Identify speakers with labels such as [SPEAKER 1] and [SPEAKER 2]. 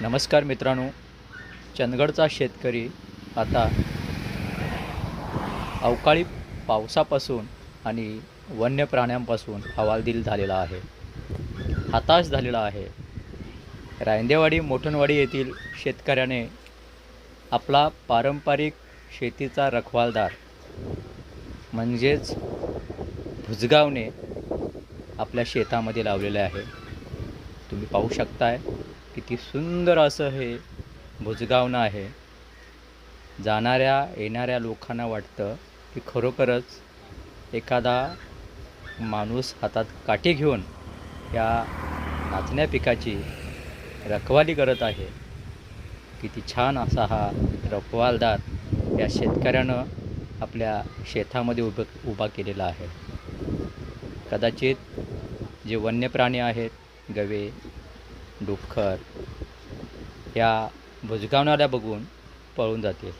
[SPEAKER 1] नमस्कार मित्रांनो चंदगडचा शेतकरी आता अवकाळी पावसापासून आणि वन्य प्राण्यांपासून हवालदिल झालेला आहे. हताश झालेला आहे. रायंदेवाडी मोठणवाडी येथील शेतकऱ्याने आपला पारंपरिक शेतीचा रखवालदार म्हणजेच भुजगावने आपल्या शेतामध्ये लावलेले आहे. तुम्ही पाहू शकताय किती सुंदर असं हे भुजगावनं आहे. जाणाऱ्या येणाऱ्या लोकांना वाटतं की खरोखरच एखादा माणूस हातात काठी घेऊन या नाचण्या पिकाची रखवाली करत आहे. किती छान असा हा रखवालदार या शेतकऱ्यानं आपल्या शेतामध्ये उभं उभा केलेला आहे. कदाचित जे वन्य प्राणी आहेत गवे डुक्कर या भुजगावणाऱ्या बघून पळून जातील.